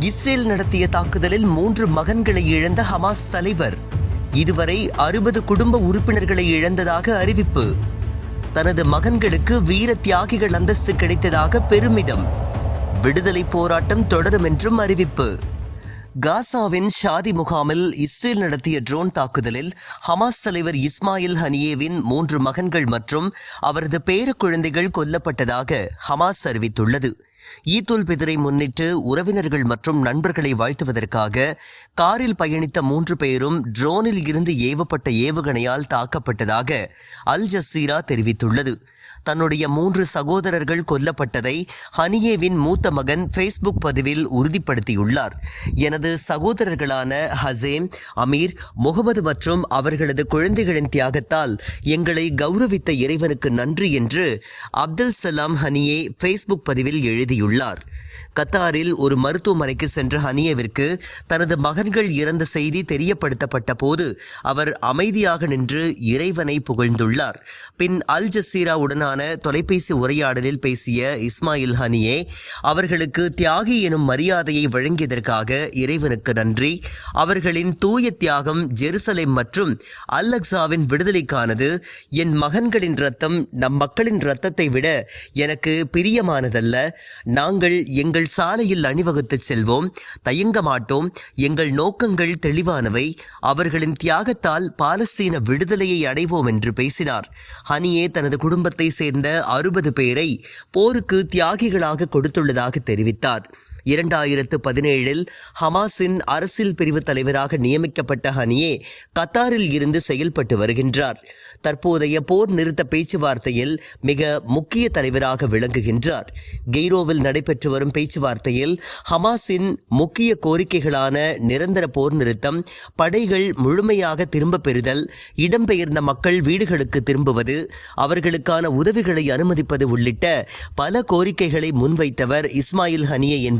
Israel நடத்திய தாக்குதலில் மூன்று மகன்களை இழந்த ஹமாஸ் தலைவர். இதுவரை அறுபது குடும்ப உறுப்பினர்களை இழந்ததாக அறிவிப்பு. தனது மகன்களுக்கு வீர தியாகிகள் அந்தஸ்து கிடைத்ததாக பெருமிதம். விடுதலை போராட்டம் தொடரும் என்றும் அறிவிப்பு. காசாவின் ஷாதி முகாமில் இஸ்ரேல் நடத்திய ட்ரோன் தாக்குதலில் ஹமாஸ் தலைவர் இஸ்மாயில் ஹனியேவின் மூன்று மகன்கள் மற்றும் அவரது பேரக்குழந்தைகள் கொல்லப்பட்டதாக ஹமாஸ் அறிவித்துள்ளது. ஈத்துல் பிதிரை முன்னிட்டு உறவினர்கள் மற்றும் நண்பர்களை வாழ்த்துவதற்காக காரில் பயணித்த மூன்று பேரும் ட்ரோனில் இருந்து ஏவப்பட்ட ஏவுகணையால் தாக்கப்பட்டதாக அல் ஜசீரா தெரிவித்துள்ளது. தன்னுடைய மூன்று சகோதரர்கள் கொல்லப்பட்டதை ஹனியேவின் மூத்த மகன் ஃபேஸ்புக் பதிவில் உறுதிப்படுத்தியுள்ளார். எனது சகோதரர்களான ஹசேம் அமீர் முகமது மற்றும் அவர்களது குழந்தைகளின் தியாகத்தால் எங்களை கௌரவித்த இறைவனுக்கு நன்றி என்று அப்துல் சலாம் ஹனியே ஃபேஸ்புக் பதிவில் எழுதியுள்ளார். கத்தாரில் ஒரு மருத்துவமனைக்கு சென்ற ஹனியவிற்கு தனது மகன்கள் இறந்த செய்தி தெரியப்படுத்தப்பட்ட போது அவர் அமைதியாக நின்று இறைவனை புகழ்ந்துள்ளார். பின் அல் உடனான தொலைபேசி உரையாடலில் பேசிய இஸ்மாயில் ஹனியே அவர்களுக்கு தியாகி எனும் மரியாதையை வழங்கியதற்காக இறைவனுக்கு நன்றி. அவர்களின் தூய தியாகம் ஜெருசலேம் மற்றும் அல்லக்ஸாவின் விடுதலைக்கானது. என் மகன்களின் ரத்தம் நம் மக்களின் ரத்தத்தை விட எனக்கு பிரியமானதல்ல. நாங்கள் எங்கள் சாலையில் அணிவகுத்து செல்வோம். தயங்க மாட்டோம். எங்கள் நோக்கங்கள் தெளிவானவை. அவர்களின் தியாகத்தால் பாலஸ்தீன விடுதலையை அடைவோம் என்று பேசினார். ஹனியே தனது குடும்பத்தை சேர்ந்த அறுபது பேரை போருக்கு தியாகிகளாக கொடுத்துள்ளதாக தெரிவித்தார். இரண்டாயிரத்து பதினேழில் ஹமாஸின் அரசியல் பிரிவு தலைவராக நியமிக்கப்பட்ட ஹனியே கத்தாரில் இருந்து செயல்பட்டு வருகின்றார். தற்போதைய போர் நிறுத்த பேச்சுவார்த்தையில் மிக முக்கிய தலைவராக விளங்குகின்றார். கெய்ரோவில் நடைபெற்று வரும் பேச்சுவார்த்தையில் ஹமாஸின் முக்கிய கோரிக்கைகளான நிரந்தர போர் நிறுத்தம் படைகள் முழுமையாக திரும்ப பெறுதல் இடம்பெயர்ந்த மக்கள் வீடுகளுக்கு திரும்புவது அவர்களுக்கான உதவிகளை அனுமதிப்பது உள்ளிட்ட பல கோரிக்கைகளை முன்வைத்தவர் இஸ்மாயில் ஹனியே